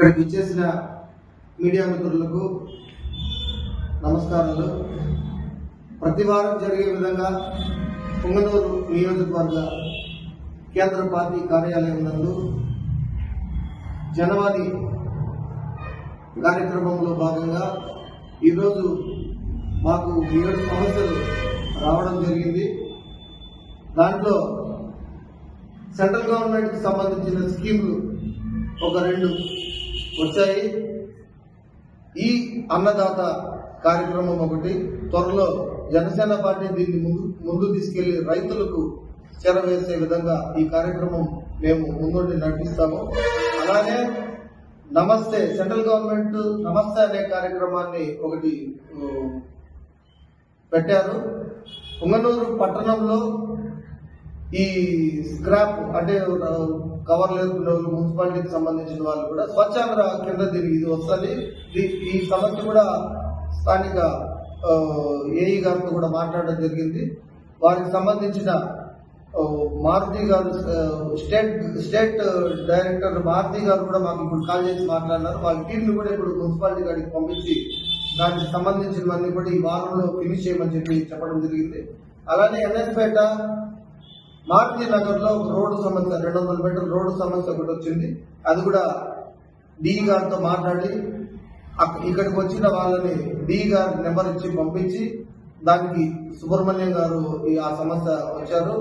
ఇక్కడికి ఇచ్చేసిన మీడియా మిత్రులకు నమస్కారాలు. ప్రతి వారం జరిగే విధంగా పొంగనూరు నియోజకవర్గ కేంద్ర పార్టీ కార్యాలయం నందు జనవరి కార్యక్రమంలో భాగంగా ఈరోజు మాకు ఏడు సమస్యలు రావడం జరిగింది. దాంట్లో సెంట్రల్ గవర్నమెంట్కి సంబంధించిన స్కీములు ఒక రెండు వచ్చాయి. ఈ అన్నదాత కార్యక్రమం ఒకటి త్వరలో జనసేన పార్టీ దీన్ని ముందు ముందు తీసుకెళ్ళి రైతులకు చేరవేసే విధంగా ఈ కార్యక్రమం మేము ముందుండి నడిపిస్తాము. అలానే నమస్తే సెంట్రల్ గవర్నమెంట్ నమస్తే అనే కార్యక్రమాన్ని ఒకటి పెట్టారు. ఉంగనూరు పట్టణంలో ఈ స్క్రాప్ అంటే కవర్ లేకుండా మున్సిపాలిటీకి సంబంధించిన వాళ్ళు కూడా స్వచ్ఛాంధ్ర కింద దీనికి ఇది వస్తుంది. ఈ- సమస్య కూడా స్థానిక ఏఈ గారితో కూడా మాట్లాడడం జరిగింది. వారికి సంబంధించిన మారుతి గారు స్టేట్ స్టేట్ డైరెక్టర్ మారుతి గారు కూడా మాకు ఇప్పుడు కాల్ చేసి మాట్లాడినారు. వాళ్ళ టీంని కూడా ఇప్పుడు మున్సిపాలిటీ గారికి పంపించి దానికి సంబంధించినవన్నీ కూడా ఈ వారంలో ఫినిష్ చేయమని చెప్పి చెప్పడం జరిగింది. అలానే ఎన్ఎస్పేట మారుతి నగర్లో ఒక రోడ్డు సమస్య రెండు వందల మీటర్ రోడ్డు సమస్య ఒకటి వచ్చింది. అది కూడా డి గారితో మాట్లాడి ఇక్కడికి వచ్చిన వాళ్ళని డి గారి నెంబర్ ఇచ్చి పంపించి దానికి సుబ్రహ్మణ్యం గారు ఈ ఆ సమస్య వచ్చారు.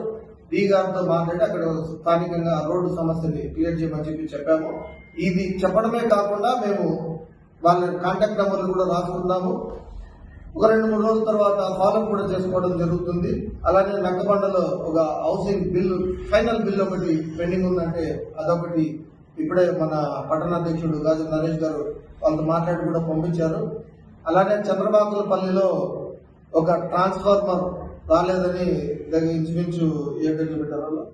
డి గారితో మాట్లాడి అక్కడ స్థానికంగా రోడ్డు సమస్యని క్లియర్ చేయమని చెప్పి చెప్పాము. ఇది చెప్పడమే కాకుండా మేము వాళ్ళ కాంటాక్ట్ నెంబర్లు కూడా రాసుకున్నాము ఒక రెండు మూడు రోజుల తర్వాత ఫాలో కూడా చేసుకోవడం జరుగుతుంది. అలానే నక్కబండలో ఒక హౌసింగ్ బిల్లు ఫైనల్ బిల్ ఒకటి పెండింగ్ ఉందంటే అదొకటి ఇప్పుడే మన పట్టణాధ్యక్షుడు గాజు నరేష్ గారు వాళ్ళతో మాట్లాడి కూడా పంపించారు. అలానే చంద్రబాబులపల్లిలో ఒక ట్రాన్స్ఫార్మర్ రాలేదని దగ్గర ఇంచుమించు ఏ డేట్లు పెట్టారు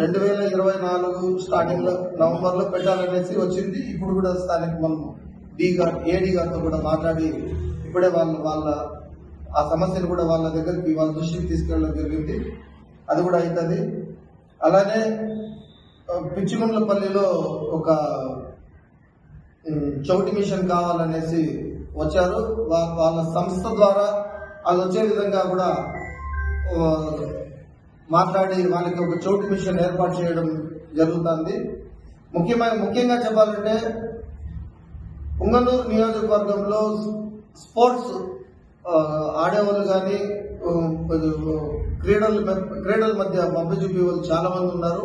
రెండు వేల ఇరవై నాలుగు స్టార్టింగ్లో నవంబర్లో పెట్టాలనేసి వచ్చింది. ఇప్పుడు కూడా స్థానిక మనం డి గారు ఏడి గారితో కూడా మాట్లాడి ఇప్పుడే వాళ్ళ వాళ్ళ ఆ సమస్యను కూడా వాళ్ళ దగ్గరికి వాళ్ళ దృష్టికి తీసుకెళ్ళడం జరిగింది. అది కూడా అవుతుంది అలానే ఆ, పిచ్చిగుండ్లపల్లిలో ఒక చౌటి మిషన్ కావాలనేసి వచ్చారు. వాళ్ళ సంస్థ ద్వారా అది వచ్చే విధంగా కూడా మాట్లాడి వాళ్ళకి ఒక చౌటి మిషన్ ఏర్పాటు చేయడం జరుగుతుంది. ముఖ్యమైన ముఖ్యంగా చెప్పాలంటే ఉంగనూరు నియోజకవర్గంలో స్పోర్ట్స్ ఆడేవాళ్ళు కానీ క్రీడల క్రీడల మధ్య పంప చూపే వాళ్ళు చాలా మంది ఉన్నారు.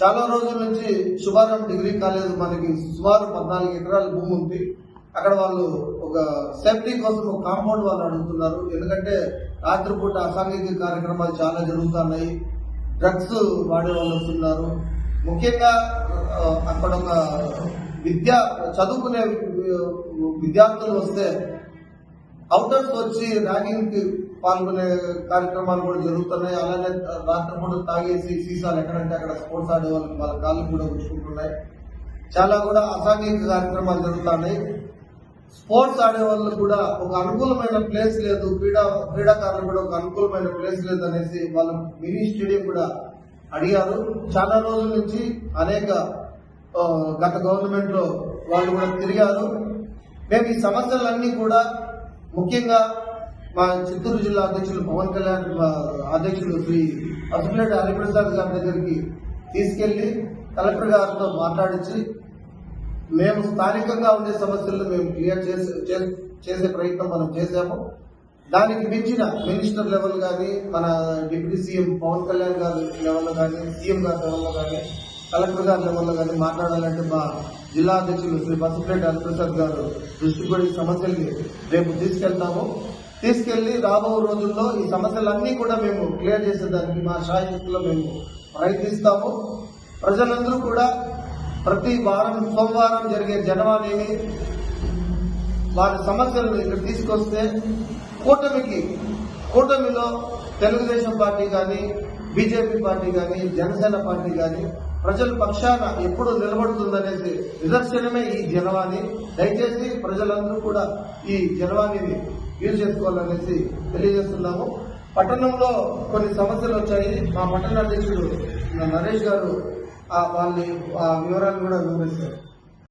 చాలా రోజుల నుంచి శుభారం డిగ్రీ కాలేజ్ మనకి సుమారు పద్నాలుగు ఎకరాల భూమి ఉంది. అక్కడ వాళ్ళు ఒక సేఫ్టీ కోసం ఒక కాంపౌండ్ వాళ్ళు అడుగుతున్నారు. ఎందుకంటే రాత్రిపూట అసాంఘిక కార్యక్రమాలు చాలా జరుగుతున్నాయి. డ్రగ్స్ వాడే వాళ్ళు వస్తున్నారు. ముఖ్యంగా అక్కడ ఒక విద్య చదువుకునే విద్యార్థులు వస్తే అవుటర్స్ వచ్చి ర్యాగింగ్కి పాల్గొనే కార్యక్రమాలు కూడా జరుగుతున్నాయి. అలానే రాత్రిపూట తాగేసి సీసాలు ఎక్కడంటే అక్కడ స్పోర్ట్స్ ఆడే వాళ్ళకి వాళ్ళ కాళ్ళు కూడా ఉంచుకుంటున్నాయి చాలా కూడా అసాంఘిక కార్యక్రమాలు జరుగుతున్నాయి. స్పోర్ట్స్ ఆడే వాళ్ళు కూడా ఒక అనుకూలమైన ప్లేస్ లేదు. క్రీడా క్రీడాకారులు కూడా ఒక అనుకూలమైన ప్లేస్ లేదు అనేసి వాళ్ళు మినీ స్టేడియం కూడా అడిగారు. చాలా రోజుల నుంచి అనేక గత గవర్నమెంట్లో వాళ్ళు కూడా తిరిగారు. మేము ఈ సమస్యలన్నీ కూడా ముఖ్యంగా మా చిత్తూరు జిల్లా అధ్యక్షులు పవన్ కళ్యాణ్ మా అధ్యక్షులు శ్రీ అసెంబ్లీ హరిప్రసాద్ గారి దగ్గరికి తీసుకెళ్ళి కలెక్టర్ గారితో మాట్లాడించి మేము స్థానికంగా ఉండే సమస్యలను మేము క్లియర్ చేసే చేసే ప్రయత్నం మనం చేశాము. దానికి మించిన మినిస్టర్ లెవెల్ కానీ మన డిప్యూటీ సీఎం పవన్ కళ్యాణ్ గారి లెవెల్లో కానీ సీఎం గారి లెవెల్లో కానీ కలెక్టర్ గారి లెవెల్లో కానీ మాట్లాడాలంటే మా జిల్లా అధ్యక్షులు శ్రీ బసపేట హరిప్రసాద్ గారు దృష్టి కూడా ఈ సమస్యల్ని రేపు తీసుకెళ్తాము. తీసుకెళ్ళి రాబో రోజుల్లో ఈ సమస్యలన్నీ కూడా మేము క్లియర్ చేసేదానికి మా శాయశక్తిలో మేము ప్రయత్నిస్తాము. ప్రజలందరూ కూడా ప్రతి వారం సోమవారం జరిగే జనవాణిని వారి సమస్యలను ఇక్కడ తీసుకొస్తే కూటమికి కూటమిలో తెలుగుదేశం పార్టీ కానీ బీజేపీ పార్టీ కానీ జనసేన పార్టీ కానీ ప్రజల పక్షాన ఎప్పుడు నిలబడుతుందనేసి నిదర్శనమే ఈ జనవాణి. దయచేసి ప్రజలందరూ కూడా ఈ జనవాణిని యూజ్ చేసుకోవాలనేసి తెలియజేస్తున్నాము. పట్టణంలో కొన్ని సమస్యలు వచ్చాయి. మా పట్టణ అధ్యక్షుడు నరేష్ గారు ఆ వాళ్ళని ఆ వివరాలు కూడా వివరిస్తారు.